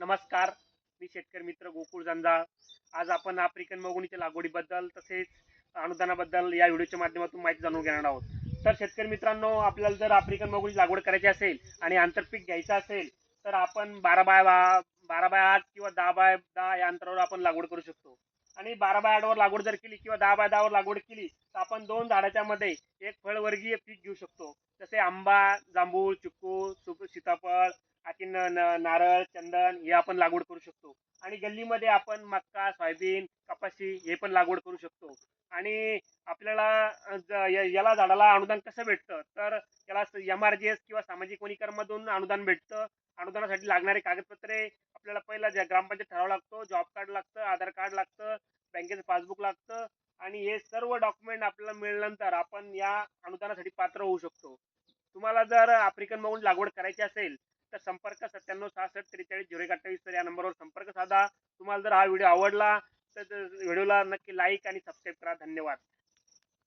नमस्कार. मी शेतकरी मित्र गोकुळ जंजाळ. आज आपण आफ्रिकन मगुणीच्या लागवडीबद्दल तसेच अनुदानाबद्दल या व्हिडिओच्या माध्यमातून माहिती जाणून घेणार आहोत. तर शेतकरी मित्रांनो आपल्याला जर आफ्रिकन मगुणी लागवड करायची असेल आणि आंतरपीक घ्यायचं असेल तर आपण बारा बाय बारा बाय आठ किंवा दहा बाय दहा या अंतरावर आपण लागवड करू शकतो. आणि बारा बाय आठवर लागवड जर केली किंवा दहा बाय दहावर लागवड केली तर आपण दोन झाडाच्या मध्ये एक फळवर्गीय पीक घेऊ शकतो. जसे आंबा जांभूळ चिक्कू सीताफळ आणखी न- नारळ चंदन हे आपण लागवड करू शकतो. आणि गल्लीमध्ये आपण मक्का सोयाबीन कपाशी हे पण लागवड करू शकतो. आणि आपल्याला याला झाडाला अनुदान कसं भेटतं? तर याला एम आर जी एस किंवा सामाजिक वनीकरणमधून अनुदान भेटतं. अनुदानासाठी लागणारे कागदपत्रे आपल्याला पहिला ज्या ग्रामपंचायत ठराव लागतो जॉब कार्ड लागतं आधार कार्ड लागतं बँकेचं पासबुक लागतं. आणि हे सर्व डॉक्युमेंट आपल्याला मिळाल्यानंतर आपण या अनुदानासाठी पात्र होऊ शकतो. तुम्हाला जर आफ्रिकन मागून लागवड करायची असेल तर संपर्क सत्त्याण्णव सहासष्ट त्रेचाळीस झिरो एक अठ्ठावीस तर या नंबरवर संपर्क साधा. तुम्हाला जर हा व्हिडिओ आवडला तर व्हिडिओला नक्की लाईक आणि सबस्क्राईब करा. धन्यवाद.